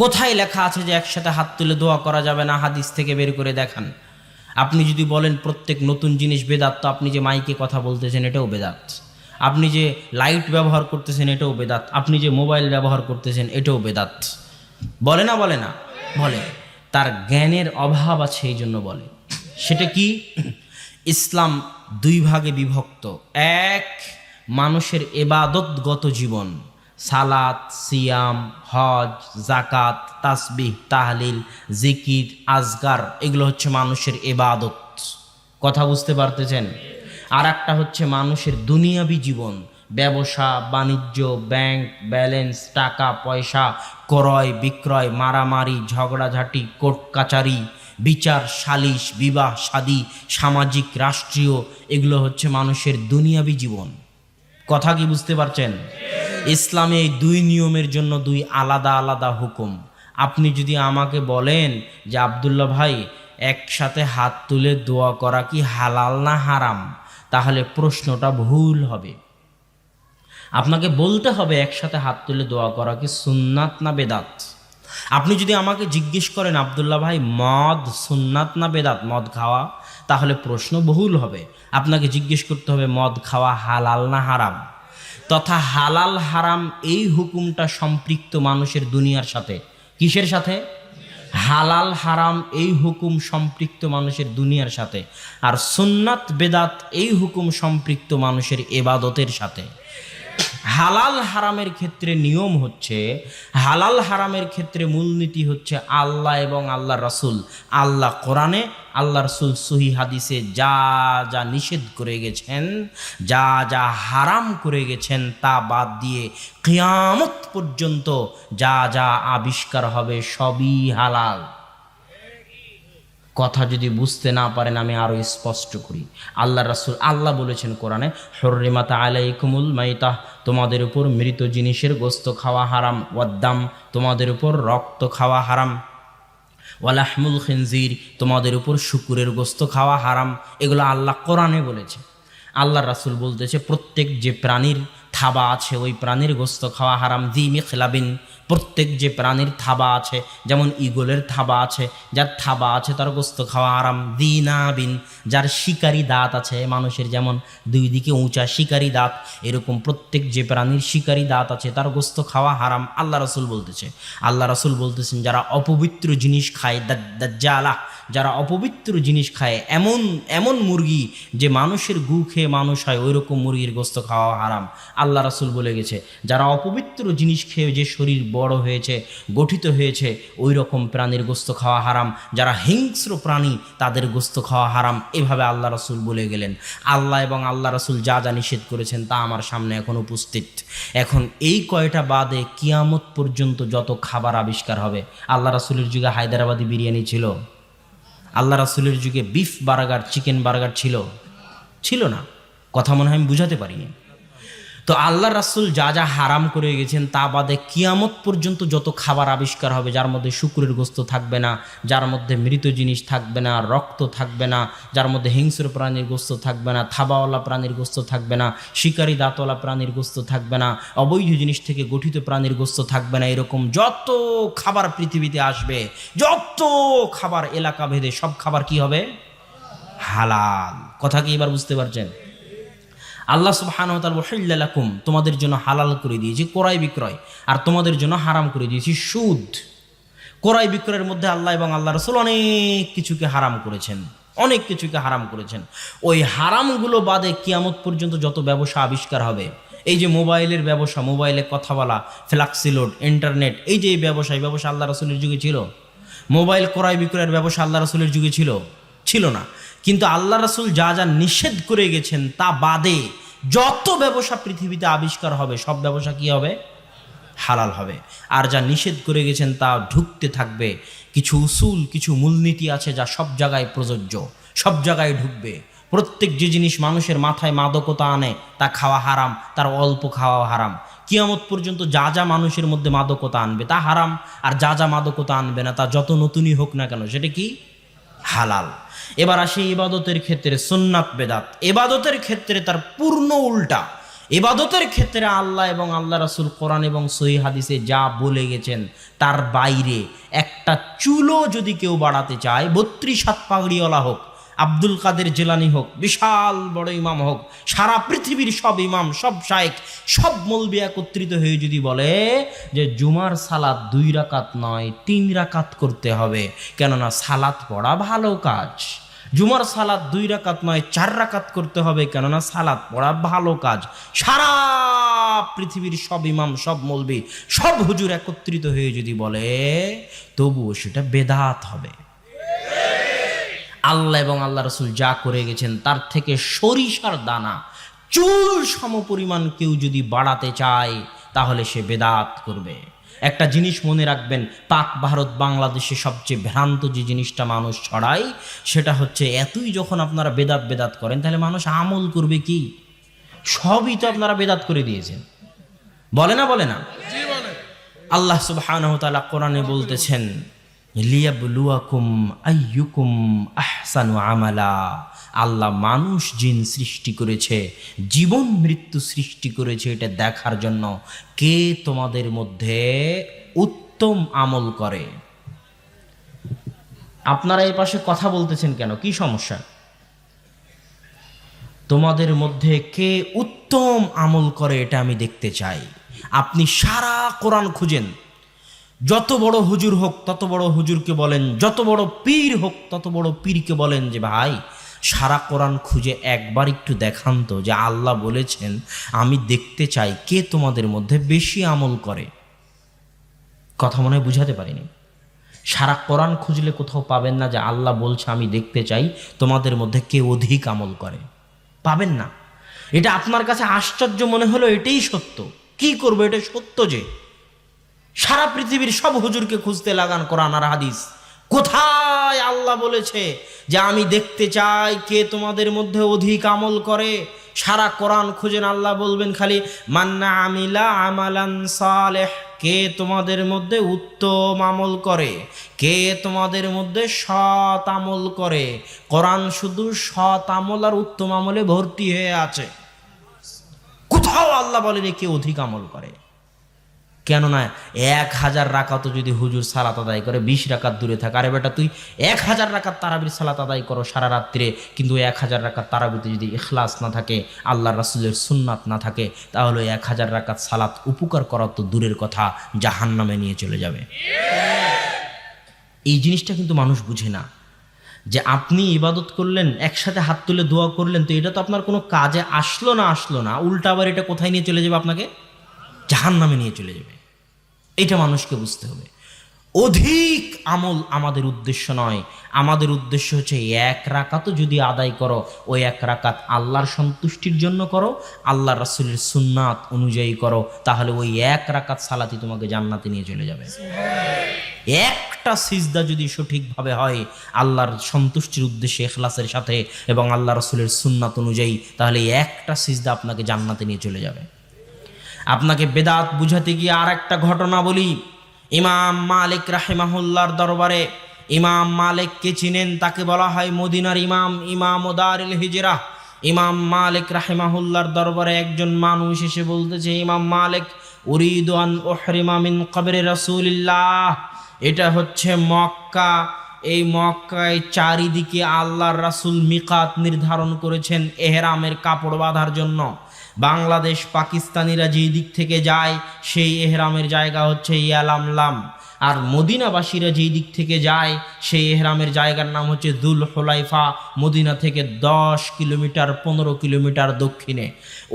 কোথায় লেখা আছে যে একসাথে হাত তুলে দোয়া করা যাবে না? হাদিস থেকে বের করে দেখান। আপনি যদি বলেন প্রত্যেক নতুন জিনিস বেদাত, তো আপনি যে মাইকে কথা বলতেছেন এটাও বেদাত। আপনি যে লাইট ব্যবহার করতেছেন এটাও বেদাত। আপনি যে মোবাইল ব্যবহার করতেছেন এটাও বেদাত। বলে না বলে না? বলে। তার জ্ঞানের অভাব আছে এই জন্য বলে। সেটা কি? ইসলাম দুই ভাগে বিভক্ত। এক, মানুষের এবাদতগত জীবন। সালাত, সিয়াম, হজ জাকাত তাসবিহ, তাহলিল, জিকির, আজগার, এগুলো হচ্ছে মানুষের এবাদত কথা বুঝতে পারতেছেন? আর একটা হচ্ছে মানুষের দুনিয়াবি জীবন, ব্যবসা, বাণিজ্য, ব্যাংক, ব্যালেন্স, টাকা, পয়সা, ক্রয়, বিক্রয়, মারামারি, ঝগড়াঝাটি কোর্ট কাচারি বিচার, সালিশ, বিবাহ শাদী সামাজিক, রাষ্ট্রীয়, এগুলো হচ্ছে মানুষের দুনিয়াবি জীবন। কথা কি বুঝতে পারছেন? ইসলামে এই দুই নিয়মের জন্য দুই আলাদা আলাদা হুকুম। আপনি যদি আমাকে বলেন যে, আবদুল্লাহ ভাই, একসাথে হাত তুলে দোয়া করা কি হালাল না হারাম? তাহলে প্রশ্নটা ভুল হবে। আপনাকে বলতে হবে, একসাথে হাত তুলে দোয়া করা কি সুন্নাত না বেদাত? আপনি যদি আমাকে জিজ্ঞেস করেন, আবদুল্লাহ ভাই, মদ সুন্নাত না বেদাত? মদ খাওয়া, তাহলে প্রশ্ন বহুল হবে। আপনাকে জিজ্ঞেস করতে হবে, মদ খাওয়া হালাল না হারাম? তথা হালাল হারাম এই হুকুমটা সম্পৃক্ত মানুষের দুনিয়ার সাথে। কিসের সাথে? হালাল হারাম এই হুকুম সম্পৃক্ত মানুষের দুনিয়ার সাথে। আর সুন্নাত বেদাত এই হুকুম সম্পৃক্ত মানুষের এবাদতের সাথে। হালাল হারামের ক্ষেত্রে নিয়ম হচ্ছে, হালাল হারামের ক্ষেত্রে মূলনীতি হচ্ছে আল্লাহ এবং আল্লাহ রাসুল। আল্লাহ কোরআনে, আল্লাহ রসুল সহি হাদিসে যা যা নিষেধ করে গেছেন, যা যা হারাম করে গেছেন তা বাদ দিয়ে কিয়ামত পর্যন্ত যা যা আবিষ্কার হবে সবই হালাল। কথা যদি বুঝতে না পারেন, আমি আরও স্পষ্ট করি। আল্লাহ রাসুল, আল্লাহ বলেছেন কোরআনে, হর্রিমাতা আলাইকুমুল মাইতাহ তোমাদের উপর মৃত জিনিসের গোস্ত খাওয়া হারাম। ওয়াদ্দাম, তোমাদের উপর রক্ত খাওয়া হারাম। ওয়ালাহমুল খিনজির, তোমাদের উপর শুকুরের গোস্ত খাওয়া হারাম। এগুলো আল্লাহ কোরআনে বলেছে। আল্লাহ রাসুল বলতেছে, প্রত্যেক যে প্রাণীর থাবা আছে, ওই প্রাণীর গোস্ত খাওয়া হারাম। দিমি খেলাবিন প্রত্যেক যে প্রাণীর থাবা আছে, যেমন ইগলের থাবা আছে, যার থাবা আছে তার গোস্ত খাওয়া আরাম দিনা বিন যার শিকারি দাঁত আছে মানুষের যেমন দুই দিকে উঁচা শিকারি দাঁত, এরকম প্রত্যেক যে প্রাণীর শিকারি দাঁত আছে তার গোস্ত খাওয়া হারাম, আল্লাহ রসুল বলতেছে। আল্লাহ রসুল বলতেছেন, যারা অপবিত্র জিনিস খায় দাজ্জালা যারা অপবিত্র জিনিস খায়, এমন এমন মুরগি যে মানুষের গু খেয়ে মানুষ হয় ওই রকম মুরগির গোস্ত খাওয়া হারাম। আল্লাহ রাসুল বলে গেছে, যারা অপবিত্র জিনিস খেয়ে যে শরীর বড় হয়েছে, গঠিত হয়েছে ওই রকম প্রাণীর গোস্ত খাওয়া হারাম। যারা হিংস্র প্রাণী, তাদের গোস্ত খাওয়া হারাম। এভাবে আল্লাহ রাসুল বলে গেলেন। আল্লাহ এবং আল্লাহ রাসুল যা যা নিষেধ করেছেন তা আমার সামনে এখন উপস্থিত। এখন এই কয়টা বাদে কিয়ামত পর্যন্ত যত খাবার আবিষ্কার হবে, আল্লাহ রাসুলের যুগে হায়দ্রাবাদি বিরিয়ানি ছিল। আল্লাহ রাসুলের যুগে বিফ বার্গার চিকেন বার্গার ছিল। ছিল না। কথা মনে হয় আমি বুঝাতে পারিনি। তো আল্লাহ রাসুল যা যা হারাম করে গেছেন তা বাদে কিয়ামত পর্যন্ত যত খাবার আবিষ্কার হবে, যার মধ্যে শুকুরের গোস্ত থাকবে না, যার মধ্যে মৃত জিনিস থাকবে না, রক্ত থাকবে না, যার মধ্যে হিংস্র প্রাণীর গোস্ত থাকবে না, থাবাওয়ালা প্রাণীর গোস্ত থাকবে না, শিকারী দাঁতওয়ালা প্রাণীর গোস্ত থাকবে না, অবৈধ জিনিস থেকে গঠিত প্রাণীর গোস্ত থাকবে না, এরকম যত খাবার পৃথিবীতে আসবে, যত খাবার এলাকা ভেদে সব খাবার কি হবে? হালাল। কথা কি এবার বুঝতে পারছেন? আল্লাহ সুবাহানতালাকুম তোমাদের জন্য হালাল করে দিয়েছি কোরআই বিক্রয়, আর তোমাদের জন্য হারাম করে দিয়েছি সুদ। কোরআই বিক্রয়ের মধ্যে আল্লাহ এবং আল্লাহ রসুল অনেক কিছুকে হারাম করেছেন, অনেক কিছুকে হারাম করেছেন। ওই হারামগুলো বাদে কিয়ামত পর্যন্ত যত ব্যবসা আবিষ্কার হবে, এই যে মোবাইলের ব্যবসা, মোবাইলে কথা বলা ফ্ল্যাক্সিলোড ইন্টারনেট, এই যে এই ব্যবসা এই ব্যবসা আল্লাহ রসুলের যুগে ছিল? মোবাইল ক্রয় বিক্রয়ের ব্যবসা আল্লাহ রসুলের যুগে ছিল? ছিল না। কিন্তু আল্লাহ রসুল যা যা নিষেধ করে গেছেন তা বাদে যত ব্যবসা পৃথিবীতে আবিষ্কার হবে, সব ব্যবসা কি হবে? হালাল হবে। আর যা নিষেধ করে গেছেন তা ঢুকতে থাকবে। কিছু উসুল, কিছু মূলনীতি আছে যা সব জায়গায় প্রযোজ্য, সব জায়গায় ঢুকবে। প্রত্যেক যে জিনিস মানুষের মাথায় মাদকতা আনে, তা খাওয়া হারাম, তার অল্প খাওয়া হারাম। কিয়ামত পর্যন্ত যা যা মানুষের মধ্যে মাদকতা আনবে তা হারাম, আর যা যা মাদকতা আনবে না তা যত নতুনই হোক না কেন, সেটা কি? হালাল। এবার আসি ইবাদতের ক্ষেত্রে সুন্নাত, বেদাত। এবাদতের ক্ষেত্রে তার পূর্ণ উল্টা। এবাদতের ক্ষেত্রে আল্লাহ এবং আল্লাহ রাসুল কোরআন এবং সহি হাদিসে যা বলে গেছেন তার বাইরে একটা চুলো যদি কেউ বাড়াতে চায়, বত্রিশ হাত পাগড়িওয়ালা হোক আব্দুল কাদের জেলানি হোক, বিশাল বড় ইমাম হোক, সারা পৃথিবীর সব ইমাম, সব শায়েক সব মলবি একত্রিত হয়ে যদি বলে যে জুমার সালাত দুই রাকাত নয়, তিন রাকাত করতে হবে, কেননা সালাত পড়া ভালো কাজ। জুমার সালাত দুই রাকাত নয়, চার রাকাত করতে হবে, কেননা সালাত পড়া ভালো কাজ। সারা পৃথিবীর সব ইমাম, সব মলবি, সব হুজুর একত্রিত হয়ে যদি বলে, তবুও সেটা বেদাত হবে। আল্লাহ এবং আল্লাহ রসুল যা করে গেছেন তার থেকে সরিষার দানা চুল সমপরিমাণ কেউ যদি বাড়াতে চায় তাহলে সে বেদাত করবে। একটা জিনিস মনে রাখবেন পাক ভারত বাংলাদেশে সবচেয়ে ভ্রান্ত যে জিনিসটা মানুষ ছড়ায় সেটা হচ্ছে এতই যখন আপনারা বেদাত বেদাত করেন তাহলে মানুষ আমল করবে কি? সবই তো আপনারা বেদাত করে দিয়েছেন। বলে না বলে না? আল্লাহ তাআলা কোরআনে বলতেছেন লিয়াবলুয়াকুম আইয়ুকুম আহসানু আমালা। আল্লাহ মানুষ জিন সৃষ্টি করেছে, জীবন মৃত্যু সৃষ্টি করেছে এটা দেখার জন্য কে তোমাদের মধ্যে উত্তম আমল করে। আপনারা এই পাশে কথা বলতেছেন কেন? কি সমস্যা? তোমাদের মধ্যে কে উত্তম আমল করে এটা আমি দেখতে চাই। আপনি সারা কোরআন খুঁজেন। যত বড় হুজুর হোক, তত বড় হুজুরকে বলেন, যত বড় পীর হোক, তত বড় পীরকে বলেন যে, ভাই, সারা কোরআন খুঁজে একবার একটু দেখান তো যে আল্লাহ বলেছেন, আমি দেখতে চাই কে তোমাদের মধ্যে বেশি আমল করে। কথা মনে হয় বুঝাতে পারিনি। সারা কোরআন খুঁজলে কোথাও পাবেন না যে, আল্লাহ বলছে, আমি দেখতে চাই তোমাদের মধ্যে কে অধিক আমল করে। পাবেন না। এটা আপনার কাছে আশ্চর্য মনে হলো এটাই সত্য। কি করব? এটা সত্য যে সারা পৃথিবীর সব হুজুরকে খুঁজতে লাগান কোরআন আর হাদিস। কোথায় আল্লাহ বলেছে যে আমি দেখতে চাই কে তোমাদের মধ্যে অধিক আমল করে? সারা কোরআন খুঁজেন আল্লাহ বলবেন খালি মান্না আমিলা আমালান সালেহ কে তোমাদের মধ্যে উত্তম আমল করে? কে তোমাদের মধ্যে সৎ আমল করে? কোরআন শুধু সৎ আমল আর উত্তম আমলে ভর্তি হয়ে আছে। কোথাও আল্লাহ বলেনি কে অধিক আমল করে। কেননা এক হাজার রাকাতও যদি হুজুর সালাত আদায় করে, বিশ রাকাত দূরে থাকে। আরে বেটা, তুই এক হাজার রাকাত তারাবির সালাত আদায় করো সারা রাত্রে, কিন্তু এক হাজার রাকাত তারাবিতে যদি ইখলাস না থাকে আল্লাহ রাসুলের সুন্নাত না থাকে, তাহলে এক হাজার রাকাত সালাত উপকার করা তো দূরের কথা জাহান নামে নিয়ে চলে যাবে। এই জিনিসটা কিন্তু মানুষ বুঝে না। যে আপনি ইবাদত করলেন, একসাথে হাত তুলে দোয়া করলেন, তো এটা তো আপনার কোনো কাজে আসলো না আসলো না, উল্টা আবার এটা কোথায় নিয়ে চলে যাবে আপনাকে? জাহান নামে নিয়ে চলে যাবে। এটা মানুষকে বুঝতে হবে। অধিক আমল আমাদের উদ্দেশ্য নয়। আমাদের উদ্দেশ্য হচ্ছে এক রাকাতও যদি আদায় করো ওই এক রাকাত আল্লাহর সন্তুষ্টির জন্য করো আল্লাহ রাসুলের সুন্নাত অনুযায়ী করো, তাহলে ওই এক রাকাত সালাতি তোমাকে জান্নাতে নিয়ে চলে যাবে। একটা সিজদা যদি সঠিকভাবে হয়, আল্লাহর সন্তুষ্টির উদ্দেশ্যে এখলাসের সাথে এবং আল্লাহ রসুলের সুন্নাত অনুযায়ী, তাহলে একটা সিজদা আপনাকে জান্নাতে নিয়ে চলে যাবে। আপনাকে বেদাত বুঝাতে গিয়ে আর একটা ঘটনা বলি। ইমাম মালিক রাহেমাহুল্লার দরবারে ইমাম মালিককে চিনেন, তাকে বলা হয় মদিনার ইমাম ইমাম ওদারিল হিজরা। ইমাম মালিক রাহেমাহুল্লার দরবারে একজন মানুষ এসে বলতেছে, ইমাম মালিক উরিদান ওহরিমা মিন কবরে রসুলিল্লাহ। এটা হচ্ছে মক্কা। এই মক্কায় চারিদিকে আল্লাহর রাসুল মিকাত নির্ধারণ করেছেন এহরামের কাপড় বাঁধার জন্য। বাংলাদেশ পাকিস্তানিরা যেই দিক থেকে যায়, সেই এহরামের জায়গা হচ্ছে ইয়ালামলাম আর মদিনাবাসীরা যেই দিক থেকে যায়, সেই এহরামের জায়গার নাম হচ্ছে দুল হোলাইফা, মদিনা থেকে দশ কিলোমিটার, পনেরো কিলোমিটার দক্ষিণে।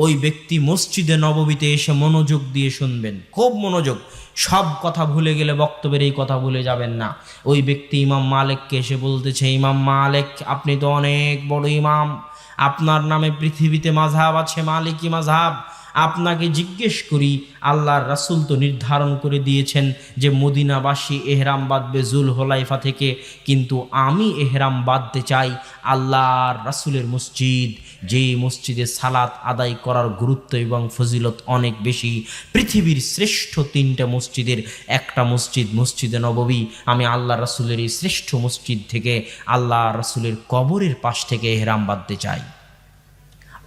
ওই ব্যক্তি মসজিদে নববীতে এসে মনোযোগ দিয়ে শুনবেন, খুব মনোযোগ। সব কথা ভুলে গেলে বক্তব্যের এই কথা ভুলে যাবেন না। ওই ব্যক্তি ইমাম মালেককে এসে বলতেছে, ইমাম মালেক, আপনি তো অনেক বড় ইমাম। আপনার নামে পৃথিবীতে মাঝহাব আছে মালিকি মাঝহাব। আপনাকে জিজ্ঞেস করি, আল্লাহর রাসুল তো নির্ধারণ করে দিয়েছেন যে মদিনাবাসী এহরাম বাঁধবে জুল হোলাইফা থেকে। কিন্তু আমি এহরাম বাঁধতে চাই আল্লাহর রাসুলের মসজিদ। যে মসজিদে সালাত আদায় করার গুরুত্ব এবং ফজিলত অনেক বেশি। পৃথিবীর শ্রেষ্ঠ তিনটা মসজিদের, একটা মসজিদ মসজিদে নববী। আমি আল্লাহ রাসুলের এই শ্রেষ্ঠ মসজিদ থেকে আল্লাহ রাসুলের কবরের পাশ থেকে এহরাম বাঁধতে চাই।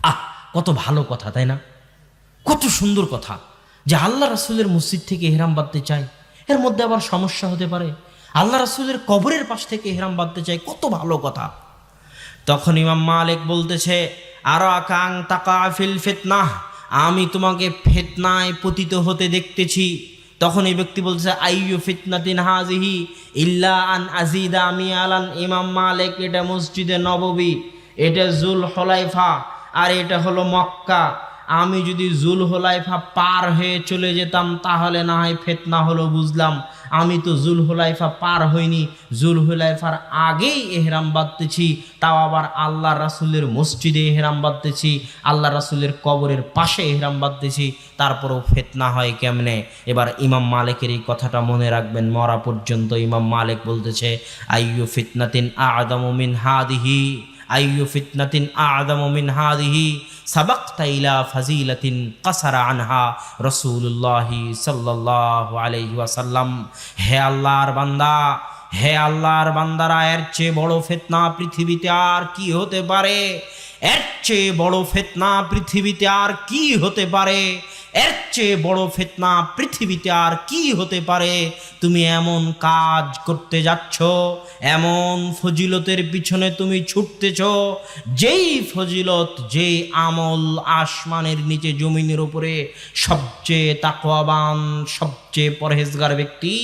আহ, কত ভালো কথা, তাই না? কত সুন্দর কথা যে আল্লাহ রাসুলের মসজিদ থেকে এহরাম বাঁধতে চাই এর মধ্যে আবার সমস্যা হতে পারে। আল্লাহ রাসুলের কবরের পাশ থেকে এহরাম বাঁধতে চাই কত ভালো কথা। তখন ইমাম মালিক বলতেছে, আর আকাং তাকা ফিল ফিতনাহ আমি তোমাকে ফেতনায় পতিত হতে দেখতেছি। তখন এই ব্যক্তি বলছে আইয়ু ফিতনাতিন হাজিহি ইল্লা আন আজিদা আমি আলান ইমাম মালিক, এটা মসজিদে নববী, এটা জুল হলাইফা, আর এটা হলো মক্কা। আমি যদি জুল হোলাইফা পার হয়ে চলে যেতাম, তাহলে না হয় ফেতনা হলো বুঝলাম। আমি তো জুল হোলাইফা পার হইনি। জুল হোলাইফার আগেই এহরাম বাঁধতেছি, তাও আবার আল্লাহ রাসুলের মসজিদে এহরাম বাঁধতেছি, আল্লাহ রাসুলের কবরের পাশে এহরাম বাঁধতেছি, তারপরেও ফেতনা হয় কেমনে? এবার ইমাম মালিকের এই কথাটা মনে রাখবেন, মরা পর্যন্ত ইমাম মালিক বলতেছে, আইয়ু ফিতনাতিন আদমিন হাদিহি, আইয়ু ফিতনাতিন আদম মিন হাদিহি। সাবাক্তা ইলা ফাজিলাতিন কাসারা আনহা রাসূলুল্লাহি সাল্লাল্লাহু আলাইহি ওয়াসাল্লাম। হে আল্লাহর বান্দা, হে আল্লাহর বান্দারা, এর চেয়ে বড় ফিতনা পৃথিবীতে আর কি হতে পারে? এর চেয়ে বড় ফিতনা পৃথিবীতে আর কি হতে পারে? এর চেয়ে বড় ফেতনা পৃথিবীতে আর কি হতে পারে? তুমি এমন কাজ করতে যাচ্ছ, এমন ফজিলতের পিছনে তুমি ছুটতেছ, যেই ফজিলত, যেই আমল আসমানের নিচে জমিনের উপরে সবচেয়ে তাকওয়াবান, সবচেয়ে পরহেজগার ব্যক্তি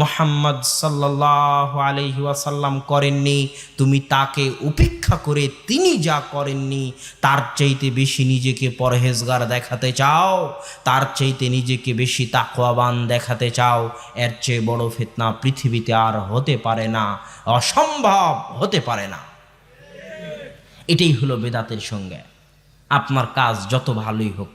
মোহাম্মদ সাল্লাহ আলহি ওয়াসাল্লাম করেননি। তুমি তাকে উপেক্ষা করে তিনি যা করেননি, তার চাইতে বেশি নিজেকে পরহেজগার দেখাতে চাও। তার চাইতে নিজেকে বেশি তাকওয়াবান দেখাতে চাও। এর চেয়ে বড় ফিতনা পৃথিবীতে আর হতে পারে না, অসম্ভব হতে পারে না। এটাই হলো বেদাতের সঙ্গে। আপনার কাজ যত ভালোই হোক,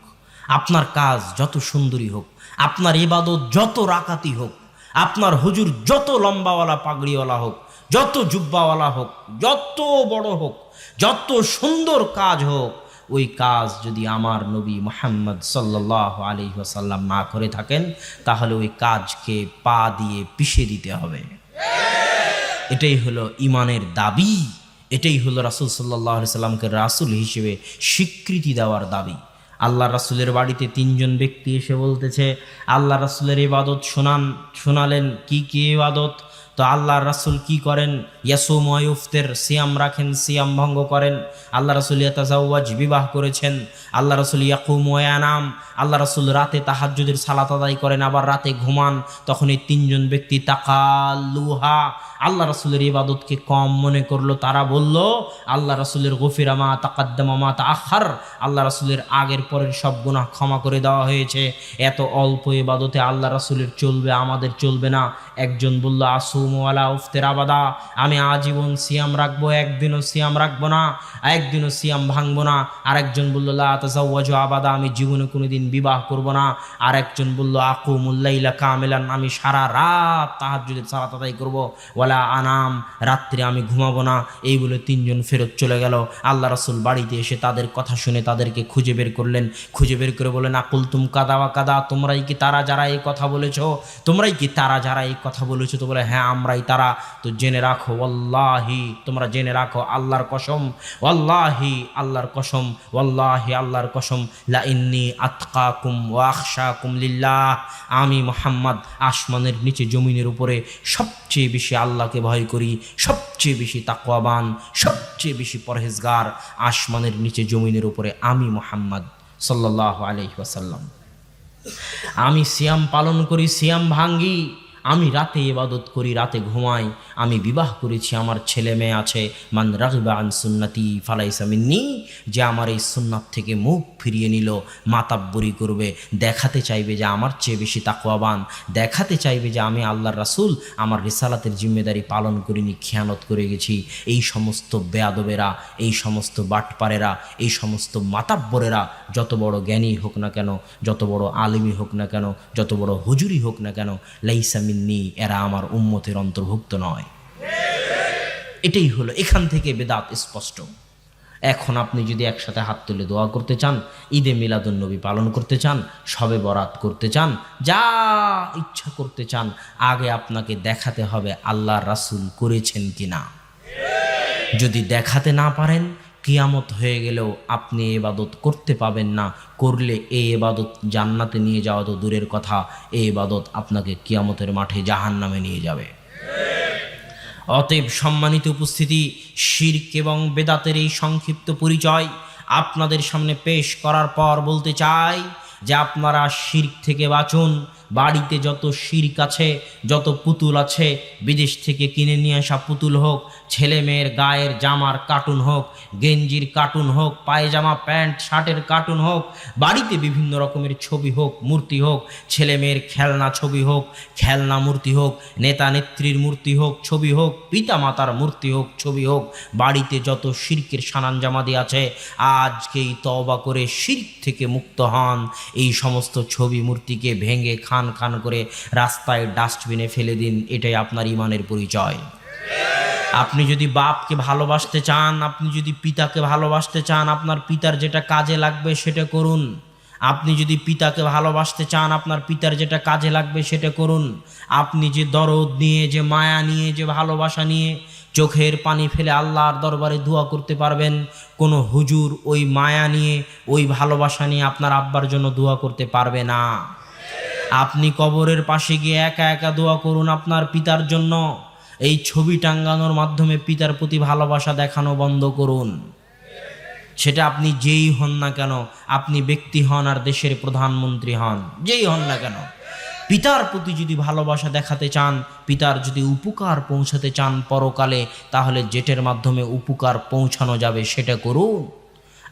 আপনার কাজ যত সুন্দরী হোক, আপনার এবাদত যত রাকাতি হোক, আপনার হুজুর যত লম্বাওয়ালা, পাগড়িওয়ালা হোক, যত জুব্বাওয়ালা হোক, যত বড় হোক, যত সুন্দর কাজ হোক ওই কাজ যদি আমার নবী মোহাম্মদ সাল্লাহ আলি ওসাল্লাম না করে থাকেন, তাহলে ওই কাজকে পা দিয়ে পিষে দিতে হবে। এটাই হলো ইমানের দাবি, এটাই হলো রাসুল সাল্লাহ সাল্লামকে রাসুল হিসেবে স্বীকৃতি দেওয়ার দাবি। আল্লাহ রাসুলের বাড়িতে তিনজন ব্যক্তি এসে বলতেছে, আল্লাহ রাসুলের ইবাদত শোনান, শোনালেন কি কি ইবাদত? তো আল্লাহ রাসুল কি করেন? ইয়াসু ময়ুফতের সিয়াম রাখেন, সিয়াম ভঙ্গ করেন। আল্লাহ রাসুল ইয়াতাজাওয়াজ, বিবাহ করেছেন। আল্লাহ রাসুল ইয়াকুম ওয়ানাম আল্লাহ রাসুল রাতে তাহাজ্জুদের সালাত আদায় করেন, আবার রাতে ঘুমান। তখন এই তিনজন ব্যক্তি তাকালুহা, আল্লাহ রাসুলের ইবাদতকে কম মনে করল। তারা বলল, আল্লাহ রাসুলের গফিরামা তাকাদ্দামা তা আখার আল্লাহ রাসুলের আগের পরের সব গুণা ক্ষমা করে দেওয়া হয়েছে। এত অল্প ইবাদতে আল্লাহ রাসুলের চলবে, আমাদের চলবে না। একজন বলল আসুমওয়ালা উফতের আবাদা। আমি আজীবন সিয়াম রাখব, একদিনও সিয়াম রাখব না, একদিনও সিয়াম ভাঙবো না। আর একজন বলল লাজ আবাদা, আমি জীবনে কোনোদিন বিবাহ করব না। আর একজন বলল আকু মুল্লাইলা কামেলান, আমি সারা রাত তাহার যদি সালাত আদায় করব। ওয়ালা আনাম, রাত্রে আমি ঘুমাবো না। এই বলে তিনজন ফেরত চলে গেল। আল্লাহ রাসুল বাড়িতে এসে তাদের কথা শুনে তাদেরকে খুঁজে বের করলেন। খুঁজে বের করে বলেন আকুল তুম কাদাওয়া কাদা, তোমরাই কি তারা যারা এই কথা বলেছ? তোমরাই কি তারা যারা এই কথা বলেছ? তো বলে হ্যাঁ আমরাই তারা। তো জেনে রাখো, ওয়াল্লাহি, তোমরা জেনে রাখো, আল্লাহর কসম, ওয়াল্লাহি, আল্লাহর কসম, ওয়াল্লাহি আল্লাহর কসম, লা ইন্নি আতকাকুম ওয়াখশাকুম লিল্লাহ। আমি মোহাম্মদ আসমানের নিচে জমিনের উপরে সবচেয়ে বেশি আল্লাহকে ভয় করি, সবচেয়ে বেশি তাকওয়াবান, সবচেয়ে বেশি পরহেজগার আসমানের নিচে জমিনের উপরে আমি মোহাম্মদ সাল্লাহ আলহি ওয়াসাল্লাম। আমি সিয়াম পালন করি, সিয়াম ভাঙ্গি আমি রাতে ইবাদত করি, রাতে ঘুমাই। আমি বিবাহ করেছি, আমার ছেলে মেয়ে আছে। মান রাগবা আন সুন্নাতি ফালাইসা মিন্নি। যে আমার এই সুন্নাত থেকে মুখ ফিরিয়ে নিল, মাতাব্বরি করবে, দেখাতে চাইবে যে আমার চেয়ে বেশি তাকওয়াবান। দেখাতে চাইবে যে আমি আল্লাহর রাসূল, আমার রিসালাতের জিম্মেদারি পালন করিনি, খেয়ানত করে গেছি। এই সমস্ত বেয়াদবেরা, এই সমস্ত বাটপারেরা, এই সমস্ত মাতাব্বরেরা, যত বড় জ্ঞানী হোক না কেন, যত বড় আলিমি হোক না কেন, যত বড় হুজুরি হোক না কেন, লাইসা মিন্নি এরা আমার উম্মতের অন্তর্ভুক্ত নয়। এটাই হলো, এখান থেকে বেদাত স্পষ্ট। এখন আপনি যদি একসাথে হাত তুলে দোয়া করতে চান, ঈদে মিলাদুন্নবী পালন করতে চান, সবে বরাত করতে চান, যা ইচ্ছা করতে চান, আগে আপনাকে দেখাতে হবে আল্লাহ রাসুল করেছেন কি না যদি দেখাতে না পারেন কিয়ামত হয়ে গেলেও আপনি এবাদত করতে পাবেন না। করলে এই ইবাদত জান্নাতে নিয়ে যাওয়া তো দূরের কথা। এই ইবাদত আপনাকে কিয়ামতের মাঠে জাহান নামে নিয়ে যাবে। অতএব সম্মানিত উপস্থিতি, শির্ক এবং বেদাতের এই সংক্ষিপ্ত পরিচয় আপনাদের সামনে পেশ করার পর বলতে চাই যে আপনারা শির্ক থেকে বাঁচুন। বাড়িতে যত শির্ক আছে, যত পুতুল আছে, বিদেশ থেকে কিনে নিয়ে আসা পুতুল হোক ছেলে মেয়ের গায়ের জামার কার্টুন হোক, গেঞ্জির কার্টুন হোক, পায়জামা, প্যান্ট, শার্টের কার্টুন হোক, বাড়িতে বিভিন্ন রকমের ছবি হোক, মূর্তি হোক, ছেলে মেয়ের খেলনা ছবি হোক, খেলনা মূর্তি হোক, নেতা নেত্রীর মূর্তি হোক, ছবি হোক, পিতা মাতার মূর্তি হোক, ছবি হোক, বাড়িতে যত শির্কের সানাঞ্জামাদি আছে, আজকেই তওবা করে শির্ক থেকে মুক্ত হন। এই সমস্ত ছবি মূর্তিকে ভেঙে খান খান করে রাস্তায় ডাস্টবিনে ফেলে দিন, এটাই আপনার ইমানের পরিচয়। আপনি যদি বাপকে ভালোবাসতে চান, আপনি যদি পিতাকে ভালোবাসতে চান, আপনার পিতার যেটা কাজে লাগবে সেটা করুন। আপনি যদি পিতাকে ভালোবাসতে চান, আপনার পিতার যেটা কাজে লাগবে সেটা করুন। আপনি যে দরদ নিয়ে, যে মায়া নিয়ে, যে ভালোবাসা নিয়ে চোখের পানি ফেলে আল্লাহর দরবারে দোয়া করতে পারবেন, কোনো হুজুর ওই মায়া নিয়ে, ওই ভালোবাসা নিয়ে আপনার আব্বার জন্য দোয়া করতে পারবে না। আপনি কবরের পাশে গিয়ে একা একা দোয়া করুন আপনার পিতার জন্য। এই ছবি টাঙ্গানোর মাধ্যমে পিতার প্রতি ভালোবাসা দেখানো বন্ধ করুন। সেটা আপনি যেই হন না কেন, আপনি ব্যক্তি হন আর দেশের প্রধানমন্ত্রী হন। যেই হন না কেন। পিতার প্রতি যদি ভালোবাসা দেখাতে চান, পিতার যদি উপকার পৌঁছাতে চান পরকালে, তাহলে যেটার মাধ্যমে উপকার পৌঁছানো যাবে, সেটা করুন।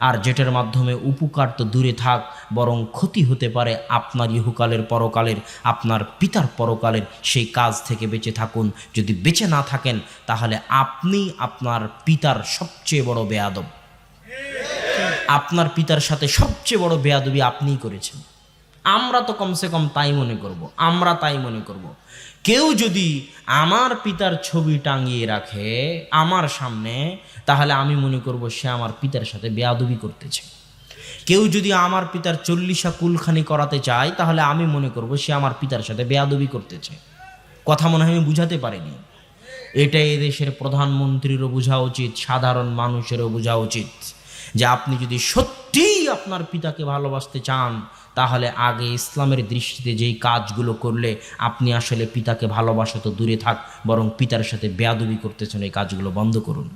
আর যেটার মাধ্যমে উপকার তো দূরে থাক, বরং ক্ষতি হতে পারে আপনার ইহুকালের পরকালের, আপনার পিতার পরকালের সেই কাজ থেকে বেঁচে থাকুন। যদি বেঁচে না থাকেন, তাহলে আপনি আপনার পিতার সবচেয়ে বড় বেয়াদব। আপনার পিতার সাথে সবচেয়ে বড় বেয়াদবি আপনিই করেছেন। আমরা তো কমসে কম তাই মনে করব, আমরা তাই মনে করব। কেউ যদি আমার পিতার ছবি টাঙিয়ে রাখে আমার সামনে, তাহলে আমি মনে করব সে আমার পিতার সাথে বেয়াদবি করতেছে। কেউ যদি আমার পিতার চল্লিশা কুলখানি করাতে চায়, তাহলে আমি মনে করব সে আমার পিতার সাথে বেয়াদবি করতেছে। কথা মনে হয় আমি বুঝাতে পারিনি। এটা দেশের প্রধানমন্ত্রীরও বোঝা উচিত, সাধারণ মানুষেরও বোঝা উচিত যে আপনি যদি সত্যিই আপনার পিতাকে ভালোবাসতে চান তাহলে আগে ইসলামের দৃষ্টিতে যেই কাজগুলো করলে আপনি আসলে পিতাকে ভালোবাসা তো দূরে থাক, বরং পিতার সাথে বেয়াদবি করতেছেন, এই কাজগুলো বন্ধ করুন।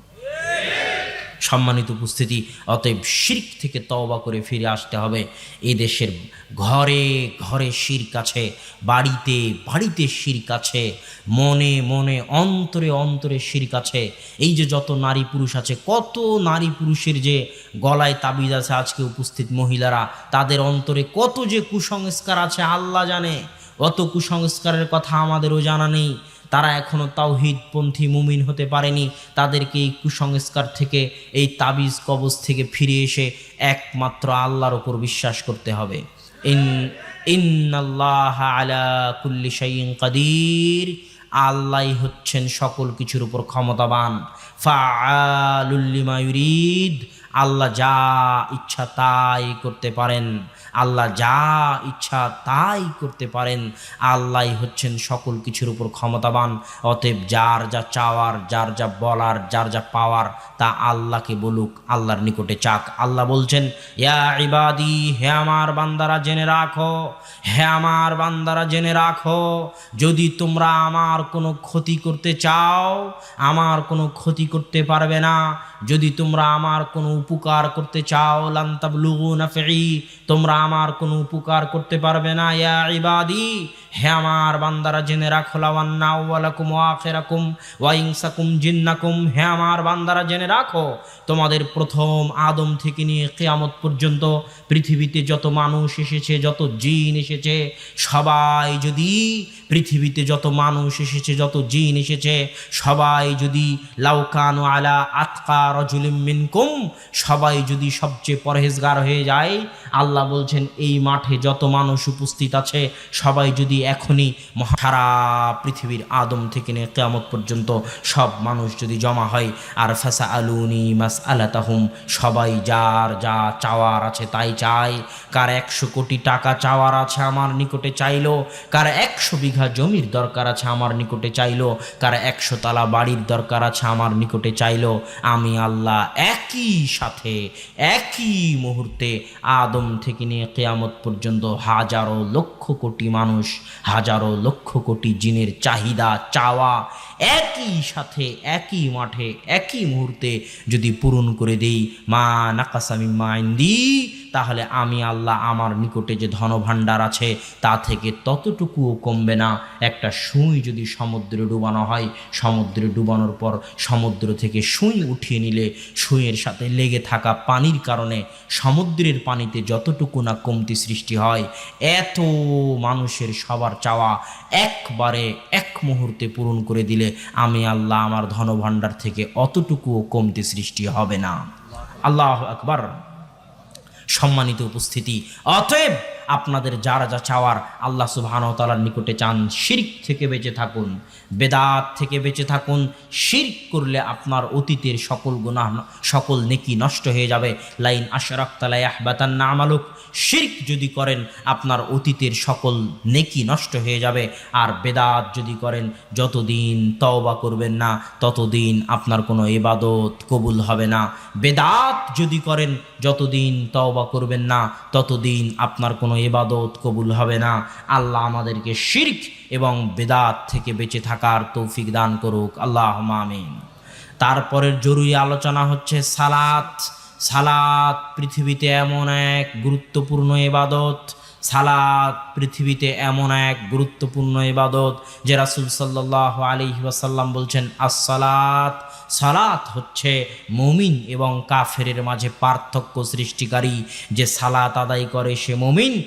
সম্মানিত উপস্থিতি। অতএব শির্ক থেকে তওবা করে ফিরে আসতে হবে। এ দেশের ঘরে ঘরে শির্ক আছে, বাড়িতে বাড়িতে শির্ক আছে, মনে মনে অন্তরে অন্তরে শির্ক আছে। এই যে যত নারী পুরুষ আছে, কত নারী পুরুষের যে গলায় তাবিজ আছে আজকে উপস্থিত মহিলারা, তাদের অন্তরে কত যে কুসংস্কার আছে, আল্লাহ জানে। অত কুসংস্কারের কথা আমাদেরও জানা নেই। তারা এখনও তাওহিদপন্থী মুমিন হতে পারেনি। তাদেরকে এই কুসংস্কার থেকে, এই তাবিজ কবজ থেকে ফিরে এসে একমাত্র আল্লাহর ওপর বিশ্বাস করতে হবে। ইন আলা কুল্লি কাদির। আল্লাহ হচ্ছেন সকল কিছুর উপর ক্ষমতাবান। ফাআলুল্লিমা ইউরিদ। আল্লাহ যা ইচ্ছা তাই করতে পারেন। আল্লাহ যা ইচ্ছা তাই করতে পারেন। আল্লাহ হচ্ছেন সকল কিছুর উপর ক্ষমতাবান। অতএব যার যা চাওয়ার, যার যা বলার, যার যা পাওয়ার, তা আল্লাহকে বলুক, আল্লাহর নিকটে চাক। আল্লাহ বলছেন, ইয়া ইবাদি, হে আমার বান্দারা, জেনে রাখো, হে আমার বান্দারা, জেনে রাখো, যদি তোমরা আমার কোনো ক্ষতি করতে চাও, আমার কোনো ক্ষতি করতে পারবে না যদি তোমরা আমার কোনো উপকার করতে চাও লান্তাবলুগু নাফি তোমরা আমার কোনো উপকার করতে পারবে না, ইয়া ইবাদি। হে আমার বান্দারা, জেনে রাখো, লাওয়ান্না ওয়ালাকুম ওয়াখিরাকুম ওয়াইনসাকুম জিন্নাকুম। হে আমার বান্দারা, জেনে রাখো, তোমাদের প্রথম আদম থেকে নিয়ে কেয়ামত পর্যন্ত পৃথিবীতে যত মানুষ এসেছে, যত জিন এসেছে, সবাই যদি পৃথিবীতে যত মানুষ এসেছে, যত জিন এসেছে, সবাই যদি লাউকান আলা আতকা রজুলিম মিনকুম, সবাই যদি সবচেয়ে পরহেজগার হয়ে যায়, আল্লাহ বলছেন, এই মাঠে যত মানুষ উপস্থিত আছে, সবাই যদি এখনই সারা পৃথিবীর আদম থেকে নিয়ে কেয়ামত পর্যন্ত সব মানুষ যদি জমা হয়, আর ফাসা আলুনি মাস আলাতাহুম সবাই যার যা চাওয়ার আছে তাই চায়। কার একশো কোটি টাকা চাওয়ার আছে আমার নিকটে চাইলো, কার একশো বিঘা জমির দরকার আছে আমার নিকটে চাইলো, কার একশো তালা বাড়ির দরকার আছে আমার নিকটে চাইলো। আমি আল্লাহ একই সাথে, একই মুহূর্তে আদম থেকে নিয়ে কেয়ামত পর্যন্ত হাজারো লক্ষ কোটি মানুষ, হাজারো লক্ষ কোটি জিনের চাহিদা, চাওয়া একই সাথে, একই মাঠে, একই মুহূর্তে যদি পূরণ করে দেই, মা নাকাসামি মাইন্দি তাহলে আমি আল্লাহ আমার নিকটে যে ধনভাণ্ডার আছে, তা থেকে ততটুকুও কমবে না। একটা সুই যদি সমুদ্রে ডুবানো হয়, সমুদ্রে ডুবানোর পর সমুদ্র থেকে সুই উঠিয়ে নিলে, সুইয়ের সাথে লেগে থাকা পানির কারণে সমুদ্রের পানিতে যতটুকু না কমতি সৃষ্টি হয়, এত মানুষের সবার চাওয়া একবারে এক মুহূর্তে পূরণ করে দিলে আমি আল্লাহ আমার ধনভাণ্ডার থেকে অতটুকুও কমতি সৃষ্টি হবে না। আল্লাহ আকবার। সম্মানিত উপস্থিতি। অতএব আপনাদের যারা যা চাওয়ার আল্লাহ সুবহানাহু ওয়া নিকটে চান, শিরক থেকে বেঁচে থাকুন। বেদাত থেকে বেঁচে থাকুন। শিরক করলে আপনার অতীতের সকল গুনাহ সকল নেকি নষ্ট হয়ে যাবে। লাইন আশরাকতালা ইয়াহবাতান্না আমালুক। শিরক যদি করেন, আপনার অতীতের সকল নেকি নষ্ট হয়ে যাবে। আর বেদাত যদি করেন, যতদিন তওবা করবেন না, ততদিন আপনার কোনো এবাদত কবুল হবে না। বেদাত যদি করেন, যতদিন তওবা করবেন না, ততদিন আপনার কোনো ইবাদত কবুল হবে না। আল্লাহ আমাদেরকে শিরক এবং বেদাত থেকে বেঁচে থাকার তৌফিক দান করুক। আল্লাহ আমিন। তারপরের জরুরি আলোচনা হচ্ছে সালাত। সালাত পৃথিবীতে এমন এক গুরুত্বপূর্ণ ইবাদত। সালাত পৃথিবীতে এমন এক গুরুত্বপূর্ণ ইবাদত যে রাসুল সাল্লাহ আলী ওয়াসাল্লাম বলছেন, আসসালাত সালাত হচ্ছে মমিন এবং কাফেরের মাঝে পার্থক্য সৃষ্টিকারী। যে সালাত আদায় করে সে মমিন